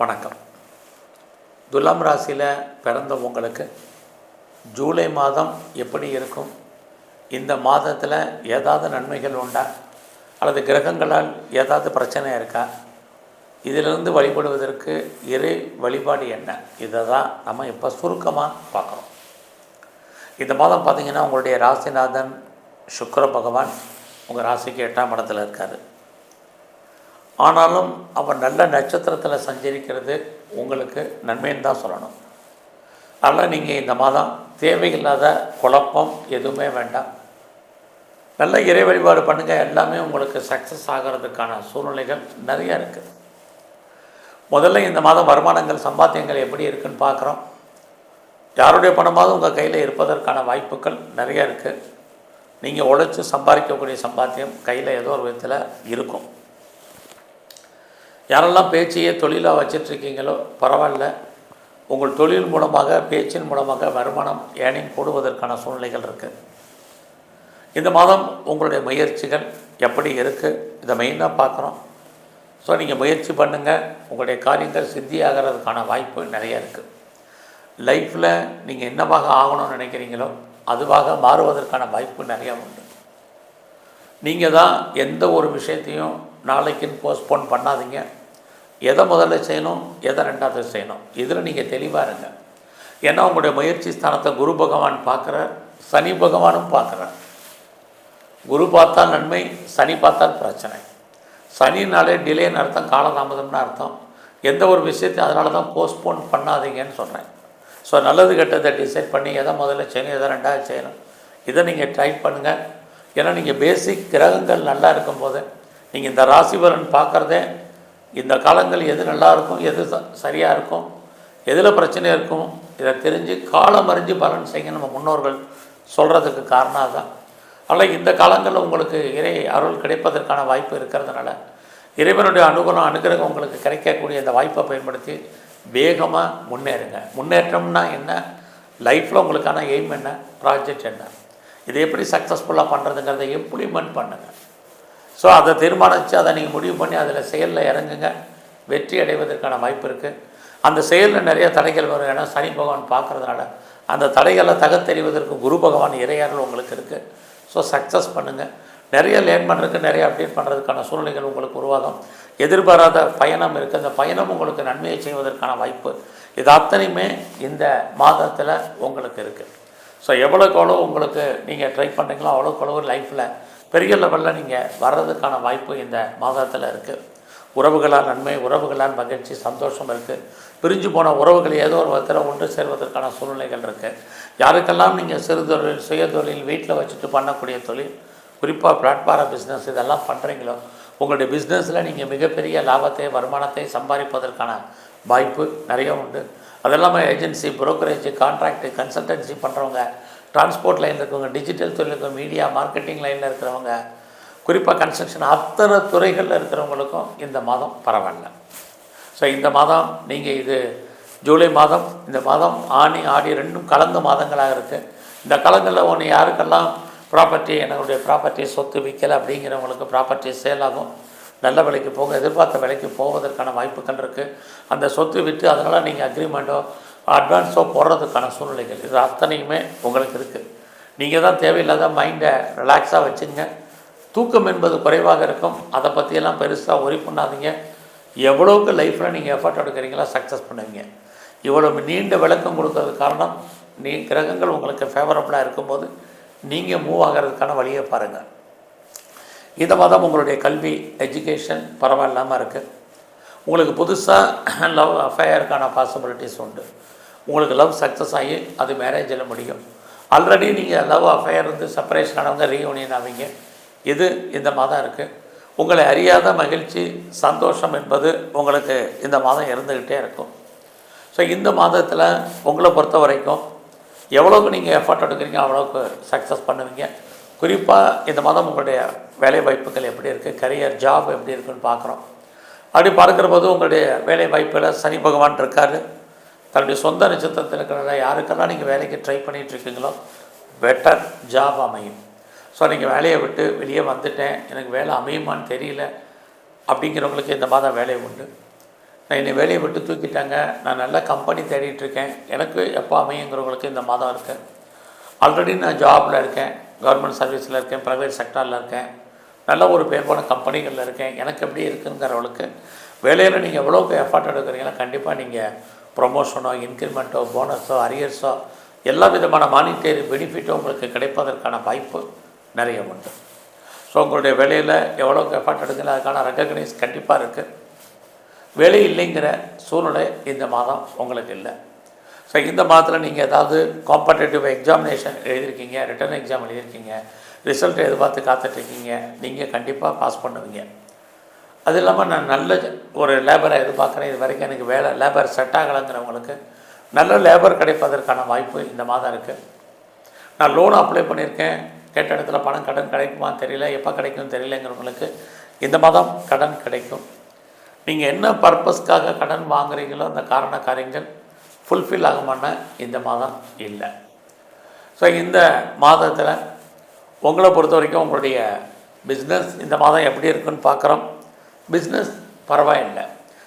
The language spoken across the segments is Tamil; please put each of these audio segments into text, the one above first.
வணக்கம். துலாம் ராசியில் பிறந்த உங்களுக்கு ஜூலை மாதம் எப்படி இருக்கும்? இந்த மாதத்தில் ஏதாவது நன்மைகள் உண்டா? அல்லது கிரகங்களால் ஏதாவது பிரச்சனை இருக்கா? இதிலிருந்து வழிபடுவதற்கு இறை வழிபாடு என்ன? இதை தான் நம்ம இப்போ சுருக்கமாக பார்க்குறோம். இந்த மாதம் பார்த்திங்கன்னா உங்களுடைய ராசிநாதன் சுக்கர பகவான் உங்கள் ராசிக்கு எட்டாம் இடத்துல இருக்கார். ஆனாலும் அவர் நல்ல நட்சத்திரத்தில் சஞ்சரிக்கிறது உங்களுக்கு நன்மைன்னு தான் சொல்லணும். அதனால் நீங்கள் இந்த மாதம் தேவையில்லாத குழப்பம் எதுவுமே வேண்டாம். நல்ல இறை வழிபாடு பண்ணுங்கள் எல்லாமே உங்களுக்கு சக்ஸஸ் ஆகிறதுக்கான சூழ்நிலைகள் நிறையா இருக்குது முதல்ல இந்த மாதம் வருமானங்கள் சம்பாத்தியங்கள் எப்படி இருக்குன்னு பார்க்குறோம். யாருடைய பணமாவது உங்கள் கையில் இருப்பதற்கான வாய்ப்புகள் நிறையா இருக்குது நீங்கள் உழைச்சி சம்பாதிக்கக்கூடிய சம்பாத்தியம் கையில் ஏதோ ஒரு விதத்தில் இருக்கும். யாரெல்லாம் பேச்சையே தொழிலாக வச்சிட்ருக்கீங்களோ பரவாயில்ல. உங்கள் தொழில் மூலமாக பேச்சின் மூலமாக வருமானம் ஏனிங் போடுவதற்கான சூழ்நிலைகள் இருக்குது இந்த மாதம் உங்களுடைய முயற்சிகள் எப்படி இருக்குது இதை மெயினாக பார்க்குறோம். ஸோ நீங்கள் முயற்சி பண்ணுங்கள் உங்களுடைய காரியங்கள் சித்தியாகிறதுக்கான வாய்ப்பு நிறைய இருக்குது லைஃப்பில் நீங்கள் என்னவாக ஆகணும்னு நினைக்கிறீங்களோ அதுவாக மாறுவதற்கான வாய்ப்பு நிறையா உண்டு. நீங்கள் தான் எந்த ஒரு விஷயத்தையும் நாளைக்குன்னு போஸ்ட்போன் பண்ணாதீங்க. எதை முதல்ல செய்யணும் எதை ரெண்டாவது செய்யணும்? இதில் நீங்கள் தெளிவாக இருங்க. ஏன்னா உங்களுடைய முயற்சி ஸ்தானத்தை குரு பகவான் பார்க்குறார் சனி பகவானும் பார்க்குறார். குரு பார்த்தால் நன்மை சனி பார்த்தால் பிரச்சனை. சனினாலே டிலேன்னு அர்த்தம் காலதாமதம்னு அர்த்தம். எந்த ஒரு விஷயத்தையும் அதனால தான் போஸ்ட்போன் பண்ணாதீங்கன்னு சொல்கிறேன் ஸோ நல்லது கெட்டதை டிசைட் பண்ணி எதை முதல்ல செய்யணும் எதை ரெண்டாவது செய்யணும் இதை நீங்கள் ட்ரை பண்ணுங்கள் ஏன்னா நீங்கள் பேசிக் கிரகங்கள் நல்லா இருக்கும்போது நீங்கள் இந்த ராசிபலன் பார்க்குறதே இந்த காலங்கள் எது நல்லா இருக்கும் எது ச- சரியாக இருக்கும் எதில் பிரச்சனை இருக்கும் இதை தெரிஞ்சு காலம் அறிஞ்சு பலன் செய்ய நம்ம முன்னோர்கள் சொல்கிறதுக்கு காரணம் அதுதான். ஆனால் இந்த காலங்களில் உங்களுக்கு இறை அருள் கிடைப்பதற்கான வாய்ப்பு இருக்கிறதுனால இறைவனுடைய அனுகூலம் அனுகிரகம் உங்களுக்கு கிடைக்கக்கூடிய இந்த வாய்ப்பை பயன்படுத்தி வேகமாக முன்னேறுங்க. முன்னேற்றம்னா என்ன? லைஃப்பில் உங்களுக்கான எய்ம் என்ன? ப்ராஜெக்ட் என்ன? இதை எப்படி சக்ஸஸ்ஃபுல்லாக பண்ணுறதுங்கிறத இம்ப்ளிமெண்ட் பண்ணுங்கள் ஸோ அதை தீர்மானித்து அதை நீங்கள் முடிவு பண்ணி அதில் செயலில் இறங்குங்க. வெற்றி அடைவதற்கான வாய்ப்பு இருக்குது அந்த செயலில் நிறைய தடைகள் வரும். ஏன்னா சனி பகவான் பார்க்குறதுனால அந்த தடைகளை தகத்தெறிவதற்கு குரு பகவான் இறையாறல் உங்களுக்கு இருக்குது ஸோ சக்ஸஸ் பண்ணுங்கள் நிறைய லேர்ன் பண்ணுறதுக்கு நிறைய அப்டேட் பண்ணுறதுக்கான சூழ்நிலைகள் உங்களுக்கு உருவாகும். எதிர்பாராத பயணம் இருக்குது அந்த பயணம் உங்களுக்கு நன்மையை செய்வதற்கான வாய்ப்பு. இது அத்தனையுமே இந்த மாதத்தில் உங்களுக்கு இருக்குது ஸோ எவ்வளோக்கு எவ்வளோ உங்களுக்கு நீங்கள் ட்ரை பண்ணுறீங்களோ அவ்வளோக்கு அவ்வளோ லைஃப்பில் பெரிய லெவலில் நீங்கள் வர்றதுக்கான வாய்ப்பு இந்த மாதத்தில் இருக்குது உறவுகளால் நன்மை உறவுகளால் மகிழ்ச்சி சந்தோஷம் இருக்குது பிரிஞ்சு போன உறவுகள் ஏதோ ஒரு விதத்தில் ஒன்று சேர்வதற்கான சூழ்நிலைகள் இருக்குது யாருக்கெல்லாம் நீங்கள் சிறு தொழில் சுய தொழில் வீட்டில் வச்சுட்டு பண்ணக்கூடிய தொழில் குறிப்பாக பிளாட்பார பிஸ்னஸ் இதெல்லாம் பண்ணுறீங்களோ உங்களுடைய பிஸ்னஸில் நீங்கள் மிகப்பெரிய லாபத்தை வருமானத்தை சம்பாதிப்பதற்கான வாய்ப்பு நிறைய உண்டு. அது இல்லாமல் ஏஜென்சி புரோக்கரேஜ் கான்ட்ராக்டு கன்சல்டன்சி பண்ணுறவங்க டிரான்ஸ்போர்ட் லைனில் இருக்கவங்க டிஜிட்டல் தொழில் மீடியா மார்க்கெட்டிங் லைனில் இருக்கிறவங்க குறிப்பாக கன்ஸ்ட்ரக்ஷன் அத்தனை துறைகளில் இருக்கிறவங்களுக்கும் இந்த மாதம் பரவாயில்ல. ஸோ இந்த மாதம் நீங்கள் இது ஜூலை மாதம் இந்த மாதம் ஆனி ஆடி ரெண்டும் கலந்த மாதங்களாக இருக்குது இந்த காலங்களில் ஒன்று யாருக்கெல்லாம் ப்ராப்பர்ட்டி என்னுடைய ப்ராப்பர்ட்டி சொத்து விற்கலை அப்படிங்கிறவங்களுக்கு ப்ராப்பர்ட்டி சேல் ஆகும். நல்ல விலைக்கு போக எதிர்பார்த்த விலைக்கு போவதற்கான வாய்ப்புகள் இருக்குது அந்த சொத்து விற்று அதனால் நீங்கள் அக்ரிமெண்ட்டோ அட்வான்ஸோ போடுறதுக்கான சூழ்நிலைகள். இது அத்தனையுமே உங்களுக்கு இருக்குது நீங்கள் தான் தேவையில்லாத மைண்டை ரிலாக்ஸாக வச்சுங்க. தூக்கம் என்பது குறைவாக இருக்கும். அதை பற்றியெல்லாம் பெருசாக ஒரி பண்ணாதீங்க. எவ்வளோக்கு லைஃப்பில் நீங்கள் எஃபர்ட் எடுக்கிறீங்களோ சக்ஸஸ் பண்ணுவீங்க. இவ்வளவு நீண்ட விளக்கம் கொடுக்கறது காரணம் நீ கிரகங்கள் உங்களுக்கு ஃபேவரபுளாக இருக்கும்போது நீங்கள் மூவ் ஆகிறதுக்கான வழியை பாருங்கள் இந்த மாதம் உங்களுடைய கல்வி எஜுகேஷன் பரவாயில்லாமல் இருக்குது உங்களுக்கு புதுசாக லவ் அஃபேருக்கான பாசிபிலிட்டிஸ் உண்டு. உங்களுக்கு லவ் சக்ஸஸ் ஆகி அது மேரேஜில் முடியும். ஆல்ரெடி நீங்கள் லவ் அஃபேர் இருந்து செப்பரேஷன் ஆனவங்க ரீயூனியன் ஆவீங்க. இது இந்த மாதம் இருக்குது உங்களை அறியாத மகிழ்ச்சி சந்தோஷம் என்பது உங்களுக்கு இந்த மாதம் இருந்துக்கிட்டே இருக்கும். ஸோ இந்த மாதத்தில் உங்களை பொறுத்த வரைக்கும் எவ்வளோக்கு நீங்கள் எஃபர்ட் எடுக்கிறீங்க அவ்வளோக்கு சக்ஸஸ் பண்ணுவீங்க. குறிப்பாக இந்த மாதம் உங்களுடைய வேலை வாய்ப்புகள் எப்படி இருக்குது கரியர் ஜாப் எப்படி இருக்குன்னு பார்க்குறோம். அப்படி பார்க்குற போது உங்களுடைய வேலை வாய்ப்பில் சனி பகவான் இருக்கார். தன்னுடைய சொந்த நட்சத்திரத்தில் இருக்கிற யாருக்கெல்லாம் நீங்கள் வேலைக்கு ட்ரை பண்ணிகிட்ருக்கீங்களோ பெட்டர் ஜாப் அமையும். ஸோ நீங்கள் வேலையை விட்டு வெளியே வந்துட்டேன் எனக்கு வேலை அமையுமான்னு தெரியல அப்படிங்கிறவங்களுக்கு இந்த மாதம் வேலை உண்டு. நான் என்னை வேலையை விட்டு தூக்கிட்டாங்க நான் நல்ல கம்பெனி தேடிட்டு இருக்கேன் எனக்கு எப்போ அமையுங்கிறவங்களுக்கு இந்த மாதம் இருக்குது ஆல்ரெடி நான் ஜாபில் இருக்கேன் கவர்மெண்ட் சர்வீஸில் இருக்கேன் ப்ரைவேட் செக்டாரில் இருக்கேன் நல்ல ஒரு பேர் போன கம்பெனிகளில் இருக்கேன் எனக்கு எப்படி இருக்குங்கிறவளுக்கு வேலையில் நீங்கள் எவ்வளோக்கு எஃபர்ட் எடுக்கிறீங்களோ கண்டிப்பாக நீங்கள் ப்ரொமோஷனோ இன்க்ரிமெண்ட்டோ போனஸோ அரியர்ஸோ எல்லா விதமான மானிட்டரி பெனிஃபிட்டும் உங்களுக்கு கிடைப்பதற்கான வாய்ப்பு நிறைய உண்டு. ஸோ உங்களுடைய வேலையில் எவ்வளோ எஃபர்ட் எடுக்கல அதுக்கான ரெக்கக்னைஸ் கண்டிப்பாக இருக்குது வேலை இல்லைங்கிற சூழ்நிலை இந்த மாதம் உங்களுக்கு இல்லை. ஸோ இந்த மாதத்தில் நீங்கள் ஏதாவது காம்படேட்டிவ் எக்ஸாமினேஷன் எழுதியிருக்கீங்க ரிட்டர்ன் எக்ஸாம் எழுதியிருக்கீங்க ரிசல்ட் எதிர்பார்த்து காத்துட்ருக்கீங்க நீங்கள் கண்டிப்பாக பாஸ் பண்ணுவீங்க. அது இல்லாமல் நான் நல்ல ஒரு லேபரை எதிர்பார்க்குறேன். இது வரைக்கும் எனக்கு வேலை லேபர் செட் ஆகலைங்கிறவங்களுக்கு நல்ல லேபர் கிடைப்பதற்கான வாய்ப்பு இந்த மாதம் இருக்குது நான் லோன் அப்ளை பண்ணியிருக்கேன். கேட்ட இடத்துல பணம் கடன் கிடைக்குமான்னு தெரியல எப்போ கிடைக்கும்னு தெரியலங்கிறவங்களுக்கு இந்த மாதம் கடன் கிடைக்கும். நீங்கள் என்ன பர்பஸ்க்காக கடன் வாங்குறீங்களோ அந்த காரண காரியங்கள் ஃபுல்ஃபில் ஆகுமான இந்த மாதம் இல்லை. ஸோ இந்த மாதத்தில் உங்களை பொறுத்த வரைக்கும் உங்களுடைய பிஸ்னஸ் இந்த மாதம் எப்படி இருக்குன்னு பார்க்குறோம் பிஸ்னஸ் பரவாயில்லை.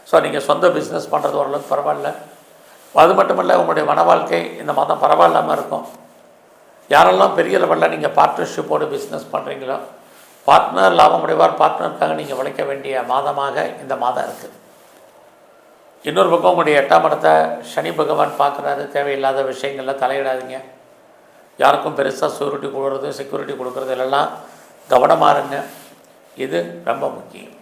ஸோ நீங்கள் சொந்த பிஸ்னஸ் பண்ணுறது ஓரளவுக்கு பரவாயில்ல. அது மட்டும் இல்லை உங்களுடைய மன வாழ்க்கை இந்த மாதம் பரவாயில்லாமல் இருக்கும். யாரெல்லாம் பெரிய லெவலில் நீங்கள் பார்ட்னர்ஷிப்போடு பிஸ்னஸ் பண்ணுறீங்களோ பார்ட்னர் லாபமுடைவார் பார்ட்னருக்காக நீங்கள் உழைக்க வேண்டிய மாதமாக இந்த மாதம் இருக்குது இன்னொரு பக்கம் உங்களுடைய எட்டாம் இடத்தை சனி பகவான் பார்க்குறாரு. தேவையில்லாத விஷயங்களில் தலையிடாதீங்க. யாருக்கும் பெருசாக செக்யூரிட்டி கொடுக்குறது செக்யூரிட்டி கொடுக்குறது எல்லாம் கவனமாக இருங்க. இது ரொம்ப முக்கியம்.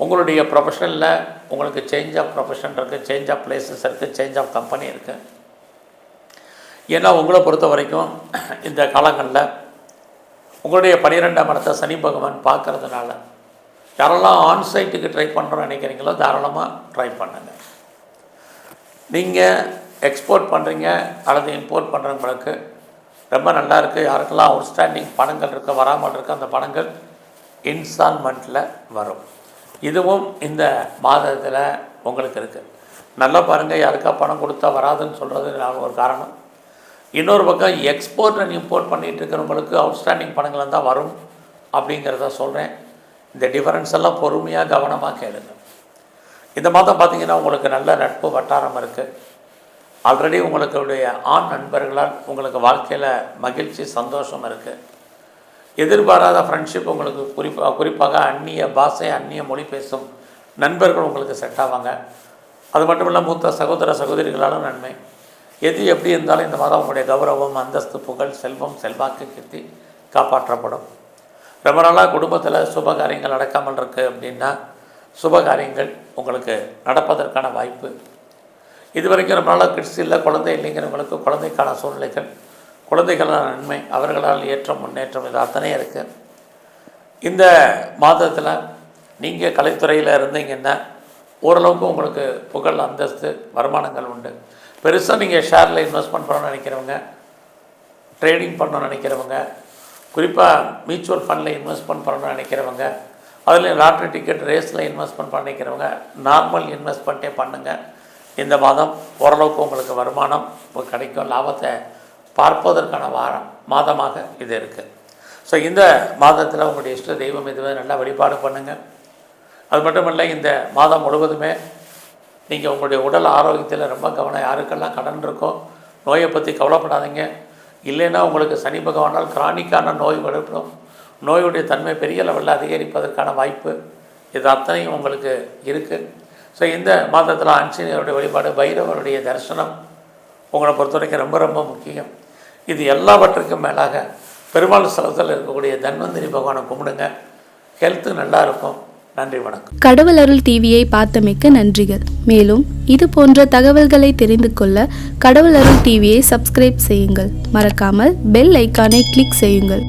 உங்களுடைய ப்ரொஃபஷனில் உங்களுக்கு சேஞ்ச் ஆஃப் ப்ரொஃபஷன் இருக்குது சேஞ்ச் ஆஃப் பிளேசஸ் இருக்குது சேஞ்ச் ஆஃப் கம்பெனி இருக்குது ஏன்னா உங்களை பொறுத்த வரைக்கும் இந்த காலங்களில் உங்களுடைய பன்னிரெண்டாம் இடத்தை சனி பகவான் பார்க்கறதுனால யாரெல்லாம் ஆன்சைட்டுக்கு ட்ரை பண்ணுறோன்னு நினைக்கிறீங்களோ தாராளமாக ட்ரை பண்ணுங்கள் நீங்கள் எக்ஸ்போர்ட் பண்ணுறீங்க அல்லது இம்போர்ட் பண்ணுறவங்களுக்கு ரொம்ப நல்லா இருக்குது யாருக்கெல்லாம் அவுட்ஸ்டாண்டிங் பணங்கள் இருக்க வராமல் இருக்க அந்த பணங்கள் இன்ஸ்டால்மெண்ட்டில் வரும். இதுவும் இந்த மாதத்தில் உங்களுக்கு இருக்குது நல்லா பாருங்கள் யாருக்கா பணம் கொடுத்தா வராதுன்னு சொல்கிறது நான் ஒரு காரணம். இன்னொரு பக்கம் எக்ஸ்போர்ட் அண்ட் இம்போர்ட் பண்ணிகிட்டு இருக்கிறவங்களுக்கு அவுட்ஸ்டாண்டிங் பணங்கள் தான் வரும் அப்படிங்கிறத சொல்கிறேன் இந்த டிஃபரன்ஸ் எல்லாம் பொறுமையாக கவனமாக கேளுங்க. இந்த மாதம் பார்த்திங்கன்னா உங்களுக்கு நல்ல நட்பு வட்டாரம் இருக்குது ஆல்ரெடி உங்களுடைய ஆண் நண்பர்களால் உங்களுக்கு வாழ்க்கையில் மகிழ்ச்சி சந்தோஷம் இருக்குது எதிர்பாராத ஃப்ரெண்ட்ஷிப் உங்களுக்கு குறிப்பாக குறிப்பாக அந்நிய பாஷை அந்நிய மொழி பேசும் நண்பர்கள் உங்களுக்கு செட் ஆவாங்க. அது மட்டும் இல்லை மூத்த சகோதர சகோதரிகளாலும் நன்மை. எது எப்படி இருந்தாலும் இந்த மாதம் உங்களுடைய கௌரவம் அந்தஸ்து புகழ் செல்வம் செல்வாக்கு கீர்த்தி காப்பாற்றப்படும். ரொம்ப நாளாக குடும்பத்தில் சுப காரியங்கள் நடக்காமல் இருக்குது அப்படின்னா சுப காரியங்கள் உங்களுக்கு நடப்பதற்கான வாய்ப்பு. இது வரைக்கும் ரொம்ப நாளாக கிட்ஸ் இல்லை குழந்தை இல்லைங்கிறவங்களுக்கு குழந்தைக்கான சூழ்நிலைகள் குழந்தைகளால் நன்மை அவர்களால் ஏற்றம் முன்னேற்றம் இது அத்தனையும் இருக்குது இந்த மாதத்தில் நீங்கள் கலைத்துறையில் இருந்தீங்கன்னா ஓரளவுக்கு உங்களுக்கு புகழ் அந்தஸ்து வருமானங்கள் உண்டு. பெருசாக நீங்கள் ஷேரில் இன்வெஸ்ட்மெண்ட் பண்ணணும்னு நினைக்கிறவங்க ட்ரேடிங் பண்ணணும்னு நினைக்கிறவங்க குறிப்பாக மியூச்சுவல் ஃபண்டில் இன்வெஸ்ட்மெண்ட் பண்ணணும்னு நினைக்கிறவங்க அதில் லாட்ரி டிக்கெட் ரேஸில் இன்வெஸ்ட்மெண்ட் பண்ண நினைக்கிறவங்க நார்மல் இன்வெஸ்ட்மெண்ட்டே பண்ணுங்கள் இந்த மாதம் ஓரளவுக்கு உங்களுக்கு வருமானம் கிடைக்கும் லாபத்தை பார்ப்பதற்கான வாரம் மாதமாக இது இருக்குது ஸோ இந்த மாதத்தில் உங்களுடைய இஷ்ட தெய்வம் இதுவே நல்லா வழிபாடு பண்ணுங்கள் அது மட்டும் இல்லை இந்த மாதம் முழுவதுமே நீங்கள் உங்களுடைய உடல் ஆரோக்கியத்தில் ரொம்ப கவனம் யாருக்கெல்லாம் கடன் இருக்கோ நோயை பற்றி கவலைப்படாதீங்க. இல்லைன்னா உங்களுக்கு சனி பகவானால் கிரானிக்கான நோய் விழுப்படும் நோயுடைய தன்மை பெரிய லெவலில் அதிகரிப்பதற்கான வாய்ப்பு இது அத்தனையும் உங்களுக்கு இருக்குது ஸோ இந்த மாதத்தில் ஆஞ்சநேயருடைய வழிபாடு பைரவருடைய தரிசனம் உங்களை பொறுத்த வரைக்கும் ரொம்ப ரொம்ப முக்கியம். இது எல்லாவற்றுக்கும் மேலாக பெருமாள் ஸ்தலத்தில் இருக்கக்கூடிய தன்வந்திரி பகவானை கும்பிடுங்க. ஹெல்த்து நல்லா இருக்கும் நன்றி வணக்கம். கடவுள் அருள் டிவியை பார்த்தமைக்க நன்றிகள். மேலும் இது போன்ற தகவல்களை தெரிந்து கொள்ள கடவுள் அருள் டிவியை சப்ஸ்கிரைப் செய்யுங்கள். மறக்காமல் பெல் ஐக்கானை கிளிக் செய்யுங்கள்.